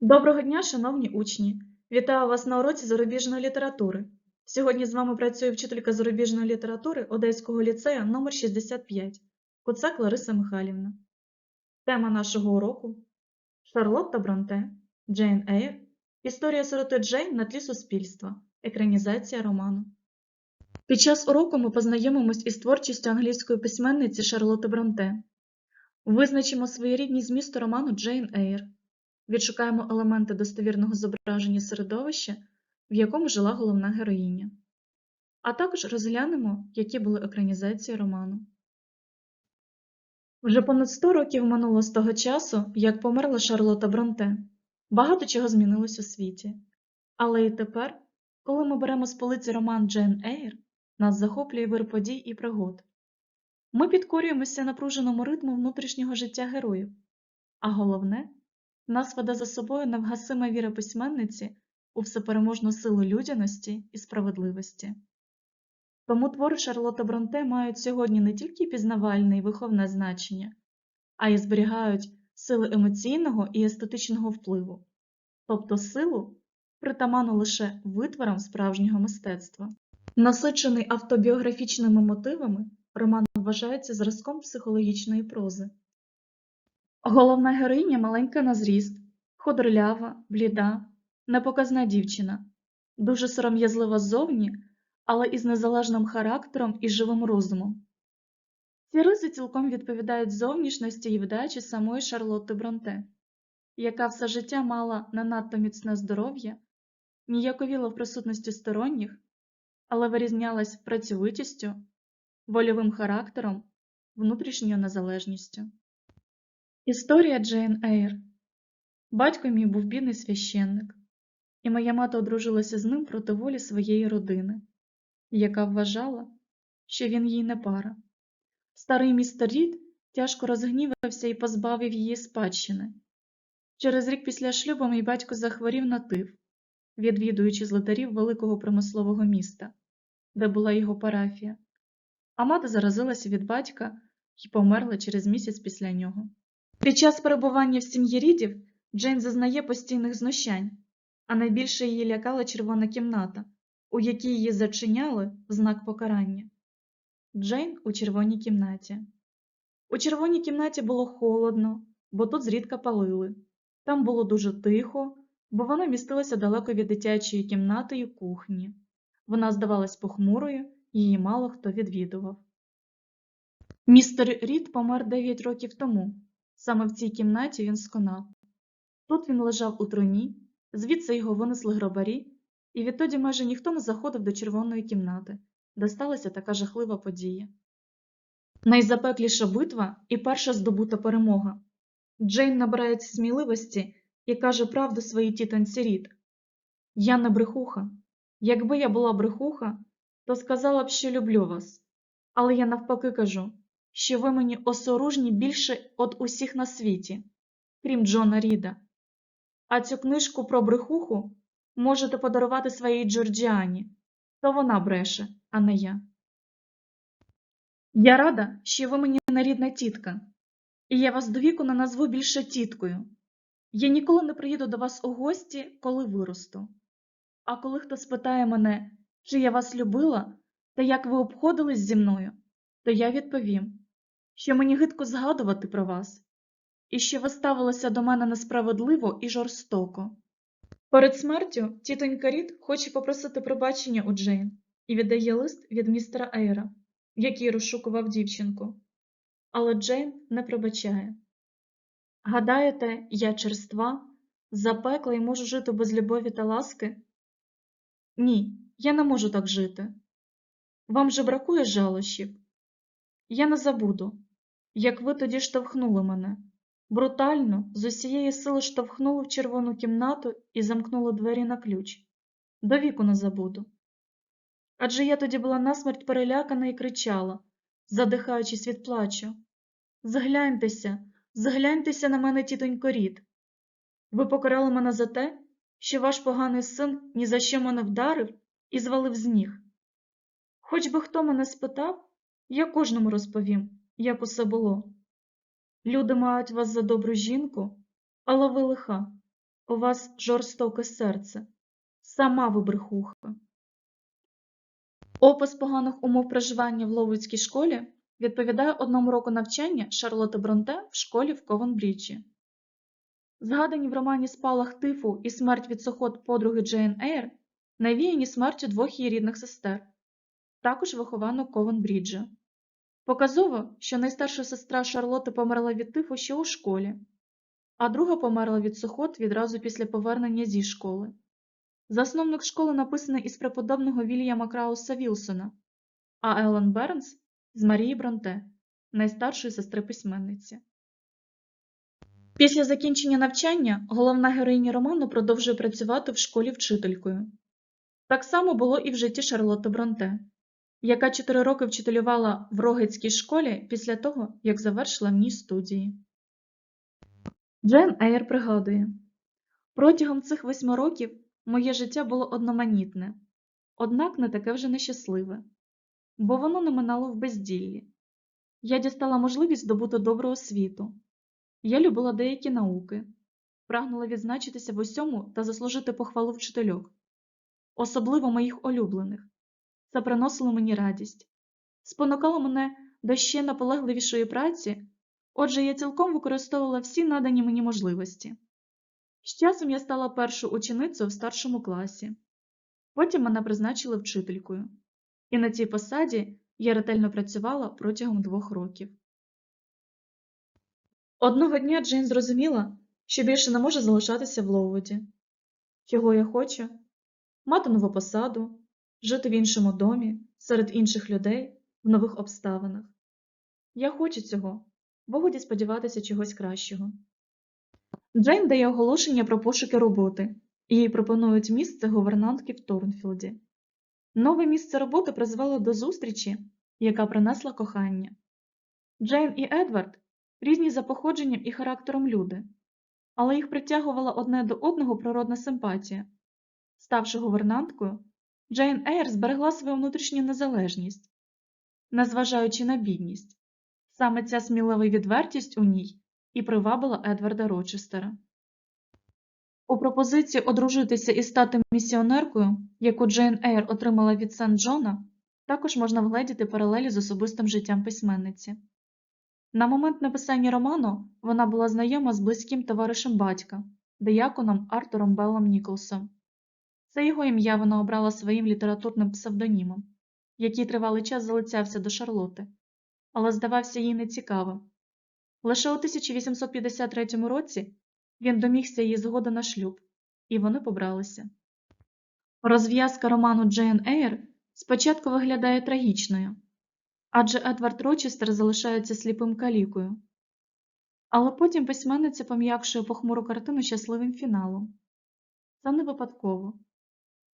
Доброго дня, шановні учні! Вітаю вас на уроці зарубіжної літератури. Сьогодні з вами працює вчителька зарубіжної літератури Одеського ліцею номер 65 Куцак Лариса Михайлівна. Тема нашого уроку Шарлотта Бронте, Джейн Ейр, Історія сироти Джейн на тлі суспільства, екранізація роману. Під час уроку ми познайомимось із творчістю англійської письменниці Шарлотти Бронте. Визначимо своєрідність змісту роману Джейн Ейр. Відшукаємо елементи достовірного зображення середовища, в якому жила головна героїня. А також розглянемо, які були екранізації роману. Вже понад 100 років минуло з того часу, як померла Шарлота Бронте. Багато чого змінилось у світі. Але і тепер, коли ми беремо з полиці роман Джейн Ейр, нас захоплює вир подій і пригод. Ми підкорюємося напруженому ритму внутрішнього життя героїв. А головне, нас веде за собою невгасима віра письменниці у всепереможну силу людяності і справедливості. Тому твори Шарлотта Бронте мають сьогодні не тільки пізнавальне і виховне значення, а й зберігають сили емоційного і естетичного впливу, тобто силу, притаману лише витворам справжнього мистецтва. Насичений автобіографічними мотивами, роман вважається зразком психологічної прози. Головна героїня маленька на зріст, худорлява, бліда, непоказна дівчина, дуже сором'язлива ззовні, але із незалежним характером і живим розумом. Ці риси цілком відповідають зовнішності і вдачі самої Шарлотти Бронте, яка все життя мала не надто міцне здоров'я, ніяковіла в присутності сторонніх, але вирізнялась працьовитістю, вольовим характером, внутрішньою незалежністю. Історія Джейн Ейр. Батько мій був бідний священник, і моя мати одружилася з ним проти волі своєї родини, яка вважала, що він їй не пара. Старий містер Рід тяжко розгнівався і позбавив її спадщини. Через рік після шлюбу мій батько захворів на тиф, відвідуючи злотарів великого промислового міста, де була його парафія, а мати заразилася від батька і померла через місяць після нього. Під час перебування в сім'ї Рідів Джейн зазнає постійних знущань, а найбільше її лякала червона кімната, у якій її зачиняли в знак покарання. Джейн у червоній кімнаті. У червоній кімнаті було холодно, бо тут зрідка палили. Там було дуже тихо, бо вона містилася далеко від дитячої кімнати і кухні. Вона здавалась похмурою, її мало хто відвідував. Містер Рід помер 9 років тому. Саме в цій кімнаті він сконав. Тут він лежав у труні, звідси його винесли гробарі, і відтоді майже ніхто не заходив до червоної кімнати, де сталася така жахлива подія. Найзапекліша битва і перша здобута перемога. Джейн набирається сміливості і каже правду своїй тітонці Рід. Я не брехуха. Якби я була брехуха, то сказала б, що люблю вас. Але я навпаки кажу, що ви мені осоружні більше від усіх на світі, крім Джона Ріда. А цю книжку про брехуху можете подарувати своїй Джорджіані, то вона бреше, а не я. Я рада, що ви мені не рідна тітка, і я вас довіку не назву більше тіткою. Я ніколи не приїду до вас у гості, коли виросту. А коли хто спитає мене, чи я вас любила, та як ви обходились зі мною, то я відповім, що мені гидко згадувати про вас, і що ви ставилися до мене несправедливо і жорстоко. Перед смертю тітонька Рід хоче попросити пробачення у Джейн і віддає лист від містера Ейра, який розшукував дівчинку. Але Джейн не пробачає. Гадаєте, я черства, запекла і можу жити без любові та ласки? Ні, я не можу так жити. Вам же бракує жалощів? Я не забуду, як ви тоді штовхнули мене. Брутально, з усієї сили штовхнули в червону кімнату і замкнули двері на ключ. До віку не забуду. Адже я тоді була насмерть перелякана і кричала, задихаючись від плачу. Згляньтеся, згляньтеся на мене, тітонько Рід. Ви покарали мене за те, що ваш поганий син ні за що мене вдарив і звалив з ніг. Хоч би хто мене спитав, я кожному розповім, як усе було. Люди мають вас за добру жінку, але ви лиха, У вас жорстоке серце. Сама ви брехуха. Опис поганих умов проживання в Ловицькій школі відповідає одному року навчання Шарлотти Бронте в школі в Ковенбриджі. Згадані в романі Спалах тифу і смерть від сухот подруги Джейн Ейр навіяні смертю двох її рідних сестер, також вихованок Ковенбриджа. Показово, що найстарша сестра Шарлотти померла від тифу ще у школі, а друга померла від сухот відразу після повернення зі школи. Засновник школи написаний із преподобного Вільяма Крауса Вілсона, а Елен Бернс з Марії Бронте, найстаршої сестри письменниці. Після закінчення навчання головна героїня роману продовжує працювати в школі вчителькою. Так само було і в житті Шарлотти Бронте, яка чотири роки вчителювала в Рогецькій школі після того, як завершила ній студії. Джен Ейр пригадує, протягом цих восьми років моє життя було одноманітне, однак не таке вже нещасливе, бо воно не минало в безділлі. Я дістала можливість здобути добру освіту. Я любила деякі науки, прагнула відзначитися в усьому та заслужити похвалу вчительок, особливо моїх улюблених. Це приносило мені радість, спонукало мене до ще наполегливішої праці, отже, я цілком використовувала всі надані мені можливості. З часом я стала першою ученицею в старшому класі, потім мене призначили вчителькою, і на цій посаді я ретельно працювала протягом двох років. Одного дня Джейн зрозуміла, що більше не може залишатися в Лоуводі. Чого я хочу? Мати нову посаду, жити в іншому домі, серед інших людей, в нових обставинах. Я хочу цього, бо годі сподіватися чогось кращого. Джейн дає оголошення про пошуки роботи, і їй пропонують місце гувернантки в Торнфілді. Нове місце роботи призвело до зустрічі, яка принесла кохання. Джейн і Едвард різні за походженням і характером люди, але їх притягувала одне до одного природна симпатія. Ставши гувернанткою, Джейн Ейр зберегла свою внутрішню незалежність, незважаючи на бідність. Саме ця смілива відвертість у ній і привабила Едварда Рочестера. У пропозиції одружитися і стати місіонеркою, яку Джейн Ейр отримала від Сент Джона, також можна вгледіти паралелі з особистим життям письменниці. На момент написання роману вона була знайома з близьким товаришем батька, дияконом Артуром Беллом Ніколсом. Це його ім'я вона обрала своїм літературним псевдонімом, який тривалий час залицявся до Шарлоти, але здавався їй нецікавим. Лише у 1853 році він домігся її згоди на шлюб, і вони побралися. Розв'язка роману Джейн Ейр спочатку виглядає трагічною, адже Едвард Рочестер залишається сліпим калікою. Але потім письменниця пом'якшує похмуру картину щасливим фіналом. Це не випадково.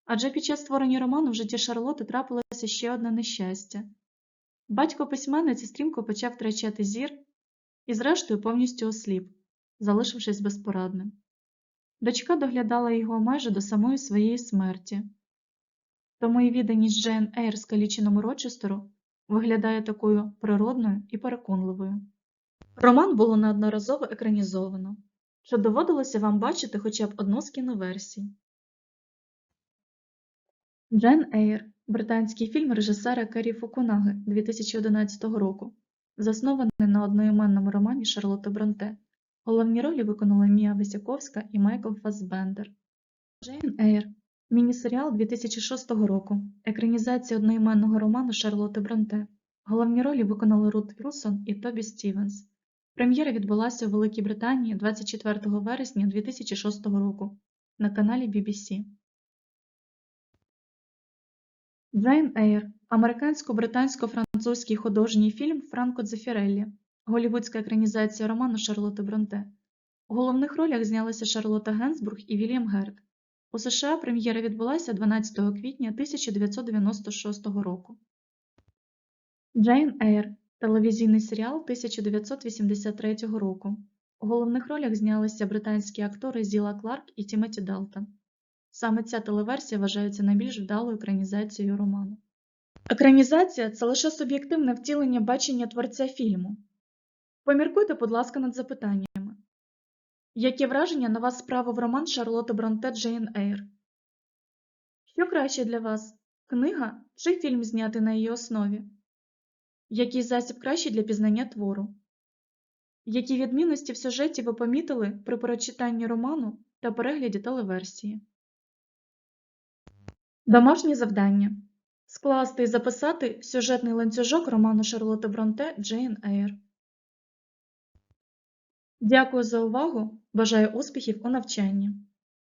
Адже під час створення роману в житті Шарлоти трапилося ще одне нещастя. Батько письменниці стрімко почав втрачати зір і, зрештою, повністю осліп, залишившись безпорадним. Дочка доглядала його майже до самої своєї смерті. Тому і відданість Джейн Ейр скаліченому Рочестеру виглядає такою природною і переконливою. Роман було неодноразово екранізовано. Чи доводилося вам бачити хоча б одну з кіноверсій? Джен Ейр британський фільм режисера Керрі Фукунаги 2011 року, заснований на одноіменному романі Шарлотти Бронте. Головні ролі виконали Мія Висяковська і Майкл Фассбендер. Джейн Ейр міні-серіал 2006 року, екранізація одноіменного роману Шарлотти Бронте. Головні ролі виконали Рут Вілсон і Тобі Стівенс. Прем'єра відбулася у Великій Британії 24 вересня 2006 року на каналі BBC. Джейн Ейр американсько-британсько-французький художній фільм Франко Дзефіреллі, голівудська екранізація роману Шарлотти Бронте. У головних ролях знялися Шарлотта Генсбург і Вільям Герд. У США прем'єра відбулася 12 квітня 1996 року. Джейн Ейр телевізійний серіал 1983 року. У головних ролях знялися британські актори Зіла Кларк і Тімоті Далтон. Саме ця телеверсія вважається найбільш вдалою екранізацією роману. Екранізація це лише суб'єктивне втілення бачення творця фільму. Поміркуйте, будь ласка, над запитаннями. Яке враження на вас справив роман Шарлотти Бронте Джейн Ейр? Що краще для вас книга чи фільм, знятий на її основі? Який засіб кращий для пізнання твору? Які відмінності в сюжеті ви помітили при прочитанні роману та перегляді телеверсії? Домашнє завдання. Скласти і записати сюжетний ланцюжок роману Шарлотти Бронте Джейн Ейр. Дякую за увагу. Бажаю успіхів у навчанні.